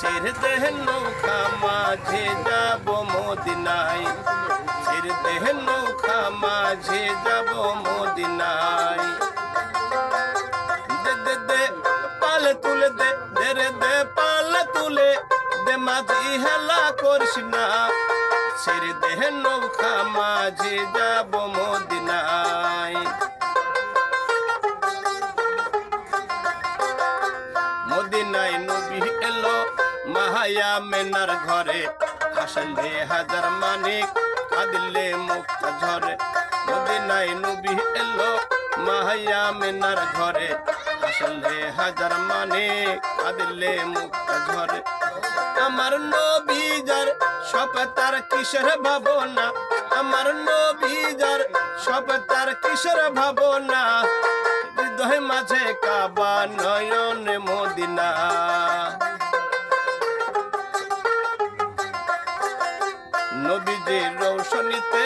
ছেড়ে নৌকা মাঝে যাব মদিনায় ছেড়ে নৌকা মাঝে যাব মদিনায় দে দে দে পালে তুলে দে দে রে দে পালে তুলে দে মাঝি হেলা করিস না ছেড়ে নৌকা মাঝে যাব মদিনায় মাহায়া মেনার ঘরে, হাসলে হাজার মানিক কাঁদিলে মুক্ত ঝরে। মদিনায় নবী এলো মাহায়া মেনার ঘরে, হাসলে হাজার মানিক কাঁদিলে মুক্ত ঝরে। আমার নবীজার সব তার কিসের ভাবনা, আমার নবীজার সব তার কিসের ভাবনা। হৃদয় মাঝে কাবা নয়ন মদিনা। রৌশনীতে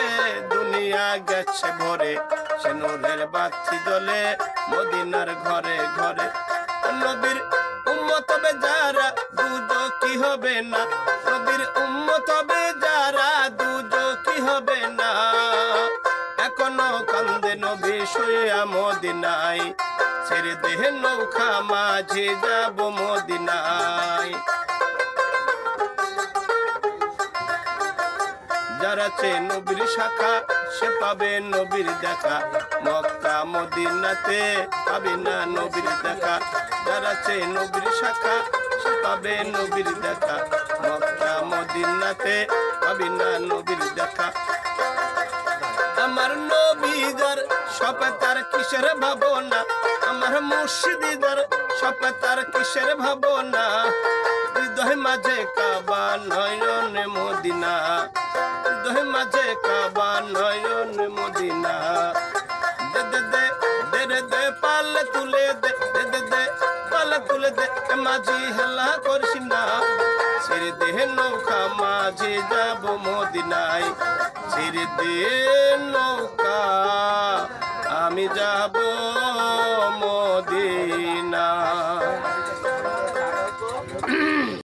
দুনিয়া গেছে ভরে সে নূরের বাতি দলে মদিনার ঘরে ঘরে। নবীর উম্মত হবে যারা, দুজো কি হবে না? নবীর উম্মত হবে যারা, দুজো কি হবে না? এখনও কান্দে নবী শুয়া মদিনায়, ছেড়ে দেহে নৌকা মাঝে যাব মদিনায়। যারা চে নবীর শাখা, সে পাবে নবীর দেখা। মক্কা, মদিনাতে পাবে না নবীর দেখা। যারা চে নবীর শাখা, সে পাবে নবীর দেখা। মক্কা, মদিনাতে পাবে না নবীর দেখা। আমার নবীদার সব তার কিসের ভাবনা? আমার মুর্শিদিদার সব তার কিসের ভাবনা? হৃদয় মাঝে কাবা নয়ন মদিনা। দোহে মাঝে কাবা নয়ন মদিনা। দে দে দে দে, রে, দে, পাল তুলে দে দে দে দে, পাল তুলে দে মাঝি হেলা করিস না। ছেড়ে দেহে নৌকা, মাঝে যাব মদিনায়। ছেড়ে দেহ নৌকা, আমি যাব মদিনা